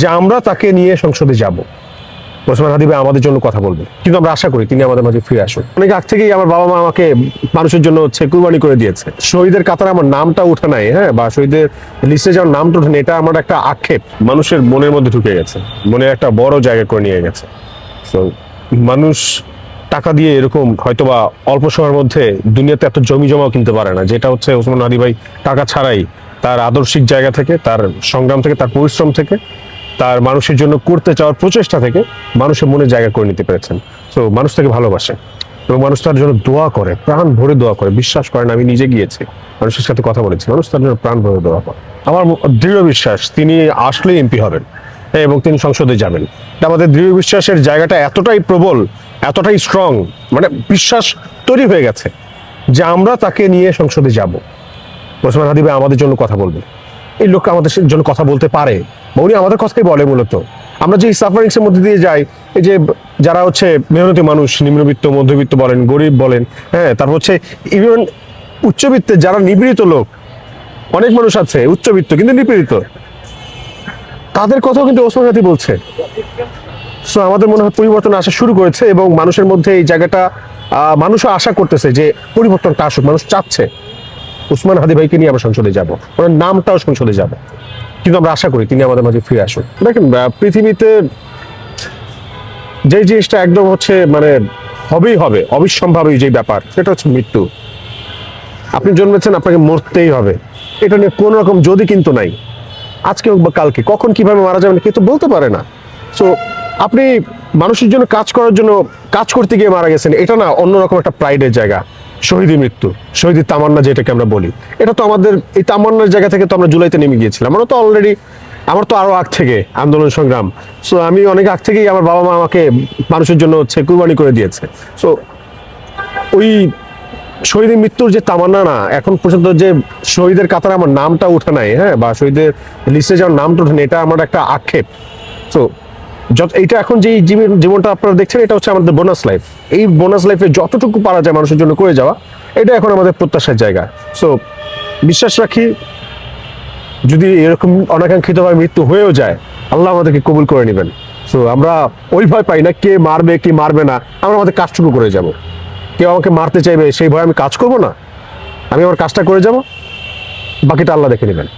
যে আমরা তাকে নিয়ে সংসদে যাব। ওসমান হাদি ভাই আমাদের জন্য কথা বলবে কিন্তু আমরা আশা করি তিনি আমাদের মাঝে ফিরে আসুন অনেক আগ থেকেই আমার বাবা মা আমাকে মানুষের জন্য হচ্ছে কুরবানি করে দিয়েছে। শহীদের কাতারে আমার নামটা উঠে নাই হ্যাঁ বা শহীদের লিস্টে যাওয়ার নামটা নেই, এটা আমার একটা আক্ষেপ। মানুষের মনের মধ্যে ঢুকে গেছে। মনে একটা বড় জায়গা করে নিয়ে গেছে। তো মানুষ টাকা দিয়ে এরকম হয়তোবা অল্প সময়ের মধ্যে দুনিয়াতে এত জমি জমাও কিনতে পারে না যেটা হচ্ছে ওসমান হাদি ভাই টাকা ছাড়াই তার আদর্শিক জায়গা থেকে তার সংগ্রাম থেকে তার পরিশ্রম থেকে তার মানুষের জন্য করতে চাওয়ার প্রচেষ্টা থেকে মানুষের মনে জায়গা করে নিতে পেরেছেন। তো মানুষ তাকে ভালোবাসে এবং মানুষ তার জন্য দোয়া করে, প্রাণ ভরে দোয়া করে। বিশ্বাস করেন, আমি নিজে গিয়েছি, মানুষের সাথে কথা বলেছি, মানুষ তার জন্য প্রাণ ভরে দোয়া করে। আমার দৃঢ় বিশ্বাস, তিনি আসলেই এমপি হবেন এবং তিনি সংসদে যাবেন। আমাদের দৃঢ় বিশ্বাসের জায়গাটা এতটাই প্রবল, এতটাই স্ট্রং মানে বিশ্বাস তৈরি হয়ে গেছে যে আমরা তাকে নিয়ে সংসদে যাব। ওসমান হাদি ভাই আমাদের জন্য কথা বলবে। এই লোকটা আমাদের জন্য কথা বলতে পারে। বা আমাদের কথাই বলে মূলত। আমরা যে সাফারিংস এর মধ্যে দিয়ে যাই, এই যে যারা হচ্ছে মেহনতি মানুষ, নিম্নবিত্ত, মধ্যবিত্ত বলেন, গরিব বলেন হ্যাঁ তারপর হচ্ছে ইভেন উচ্চবিত্তের যারা নিপীড়িত লোক, অনেক মানুষ আছে উচ্চবিত্ত কিন্তু নিপীড়িত। তাদের কথাও কিন্তু ওসমান বলছে। সো আমাদের মনে হয় পরিবর্তন আসা শুরু করেছে এবং মানুষের মধ্যে এই জায়গাটা মানুষও আশা করতেছে যে পরিবর্তনটা আসুক, মানুষ চাচ্ছে। উসমান হাদি ভাইকে নিয়ে আমরা সংসদে যাব, ওনার নামটাও সংসদে যাব। কিন্তু আমরা আশা করি তিনি আমাদের মাঝে ফিরে আসুন দেখেন পৃথিবীতে যে জিনিসটা একদম হচ্ছে মানে হবেই হবে অবিসম্ভাবী যে ব্যাপার, সেটা হচ্ছে মৃত্যু। আপনি জন্মেছেন, আপনাকে মরতেই হবে। এটা নিয়ে কোনো রকম যদি কিন্তু নাই। আজকে হোক বা কালকে, কখন কীভাবে মারা যাবেন কেউ তো বলতে পারে না। সো আপনি মানুষের জন্য কাজ করার জন্য, কাজ করতে গিয়ে মারা গেছেন, এটা না অন্যরকম একটা প্রাইডের জায়গা। শহীদি মৃত্যু শহীদি তামান্না যেটাকে আমরা বলি। এটা তো আমাদের এই তামান্নার জায়গা থেকে তো আমরা জুলাইতে নেমে গিয়েছিলাম। আমরা তো অলরেডি আমার তো আরও আগ থেকে আন্দোলন সংগ্রাম। সো আমি অনেক আগ থেকেই আমার বাবা মা আমাকে মানুষের জন্য হচ্ছে কুরবানি করে দিয়েছে। সো ওই শহীদের মৃত্যুর যে তামান্না না এখন পর্যন্ত যে শহীদের কাতারে আমার নামটা উঠে নাই হ্যাঁ বা শহীদের লিস্টে যাওয়ার নামটা উঠে নাই, এটা আমার একটা আক্ষেপ। তো যত এইটা এখন যে জীবন জীবনটা আপনারা দেখছেন, এটা হচ্ছে আমাদের বোনাস লাইফ এই বোনাস লাইফে যতটুকু পারা যায় মানুষের জন্য করে যাওয়া, এটা এখন আমাদের প্রত্যাশার জায়গা। সো বিশ্বাস রাখি, যদি এরকম অনাকাঙ্ক্ষিতভাবে মৃত্যু হয়েও যায়, আল্লাহ আমাদেরকে কবুল করে নেবেন। সো আমরা ওই ভয় পাই না, কে মারবে, কি মারবে না, আমরা আমাদের কাজটুকু করে যাব। কেউ আমাকে মারতে চাইবে, সেই ভয় আমি কাজ করব না। আমি আমার কাজটা করে যাব, বাকিটা আল্লাহ দেখে নেবেন।